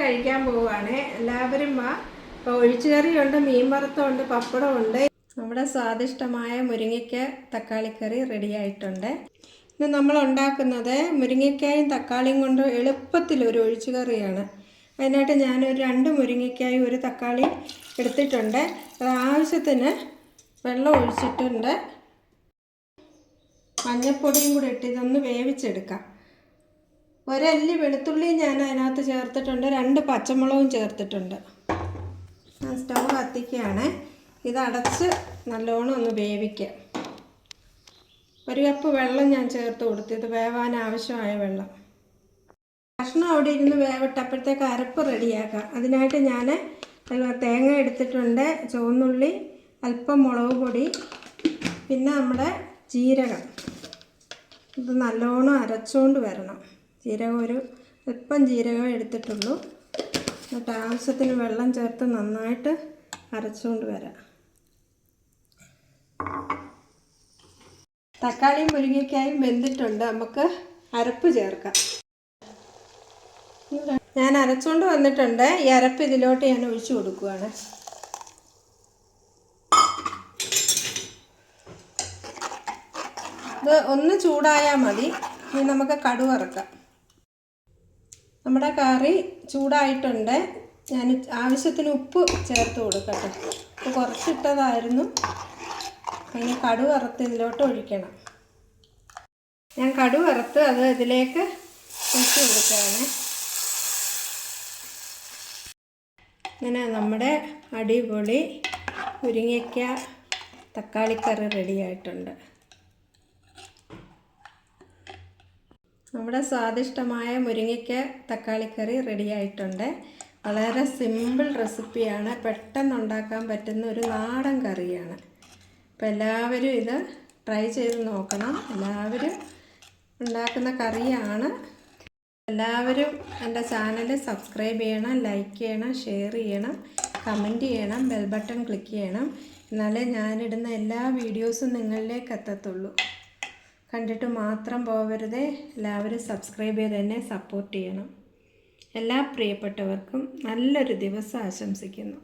കഴിക്കാൻ പോവുകയാണ്. എല്ലാവരും വാ. ഇപ്പോൾ ഒഴിച്ചുകറിയുണ്ട് മീൻ വറുത്തമുണ്ട് പപ്പടമുണ്ട്. നമ്മുടെ സ്വാദിഷ്ടമായ മുരിങ്ങയ്ക്ക തക്കാളിക്കറി റെഡി ആയിട്ടുണ്ട് ഇന്ന് നമ്മൾ ഉണ്ടാക്കുന്നത് മുരിങ്ങയ്ക്കായും തക്കാളിയും കൊണ്ട് എളുപ്പത്തിൽ ഒരു ഒഴിച്ചുകറിയാണ്. അതിനായിട്ട് ഞാനൊരു രണ്ട് മുരിങ്ങയ്ക്കായും ഒരു തക്കാളി എടുത്തിട്ടുണ്ട്. അത് ആവശ്യത്തിന് വെള്ളം ഒഴിച്ചിട്ടുണ്ട്. മഞ്ഞൾപ്പൊടിയും കൂടി ഇട്ട് ഇതൊന്ന് വേവിച്ചെടുക്കാം. ഒരല്ലി വെളുത്തുള്ളിയും ഞാൻ അതിനകത്ത് ചേർത്തിട്ടുണ്ട്. രണ്ട് പച്ചമുളകും ചേർത്തിട്ടുണ്ട്. ഞാൻ സ്റ്റവ് കത്തിക്കുകയാണ്. ഇത് അടച്ച് നല്ലോണം ഒന്ന് വേവിക്കുക. ഒരു കപ്പ് വെള്ളം ഞാൻ ചേർത്ത് കൊടുത്തു. ഇത് വേവാൻ ആവശ്യമായ വെള്ളം. കഷ്ണം അവിടെ ഇരുന്ന് വേവിട്ടപ്പോഴത്തേക്ക് അരപ്പ് റെഡിയാക്കാം. അതിനായിട്ട് ഞാൻ തേങ്ങ എടുത്തിട്ടുണ്ട്. ചുവന്നുള്ളി അല്പം മുളക് പൊടി പിന്നെ നമ്മുടെ ജീരകം. ഇത് നല്ലോണം അരച്ചുകൊണ്ട് വരണം. ജീരകം ഒരു അല്പം ജീരകം എടുത്തിട്ടുള്ളൂ. എന്നിട്ട് ആവശ്യത്തിന് വെള്ളം ചേർത്ത് നന്നായിട്ട് അരച്ചുകൊണ്ട് വരാം. തക്കാളിയും മുരിങ്ങയ്ക്കായും വെന്തിട്ടുണ്ട്. നമുക്ക് അരപ്പ് ചേർക്കാം. ഞാൻ അരച്ചുകൊണ്ട് വന്നിട്ടുണ്ട്. ഈ അരപ്പ് ഇതിലോട്ട് ഞാൻ ഒഴിച്ചു കൊടുക്കുകയാണ് ഇത് ഒന്ന് ചൂടായാൽ മതി. ഇനി നമുക്ക് കടുക് ഇറക്കാം നമ്മുടെ കറി ചൂടായിട്ടുണ്ട്. ഞാൻ ആവശ്യത്തിന് ഉപ്പ് ചേർത്ത് കൊടുക്കട്ടെ. ഉപ്പ് കുറച്ചിട്ടതായിരുന്നു. അതിന് കടു വറുത്ത് ഇതിലോട്ട് ഒഴിക്കണം. ഞാൻ കടു വറുത്ത് അത് ഇതിലേക്ക് ഒഴിച്ചു കൊടുക്കുകയാണ്. ഇങ്ങനെ നമ്മുടെ അടിപൊളി മുരിങ്ങയ്ക്ക തക്കാളിക്കറി റെഡി നമ്മുടെ സ്വാദിഷ്ടമായ മുരിങ്ങയ്ക്ക തക്കാളിക്കറി റെഡി ആയിട്ടുണ്ട്. വളരെ സിമ്പിൾ റെസിപ്പിയാണ് പെട്ടെന്ന് ഉണ്ടാക്കാൻ പറ്റുന്ന ഒരു നാടൻ കറിയാണ്. അപ്പോൾ എല്ലാവരും ഇത് ട്രൈ ചെയ്ത് നോക്കണം. എല്ലാവരും ഉണ്ടാക്കുന്ന കറിയാണ്. എല്ലാവരും എന്റെ ചാനൽ സബ്സ്ക്രൈബ് ചെയ്യണം ലൈക്ക് ചെയ്യണം ഷെയർ ചെയ്യണം കമന്റ് ചെയ്യണം ബെൽ ബട്ടൺ ക്ലിക്ക് ചെയ്യണം. എന്നാലേ ഞാനിടുന്ന എല്ലാ വീഡിയോസും നിങ്ങളിലേക്ക് എത്തത്തുള്ളൂ. കണ്ടിട്ട് മാത്രം പോകരുതേ എല്ലാവരും സബ്സ്ക്രൈബ് ചെയ്ത് എന്നെ സപ്പോർട്ട് ചെയ്യണം. എല്ലാ പ്രിയപ്പെട്ടവർക്കും നല്ലൊരു ദിവസം ആശംസിക്കുന്നു.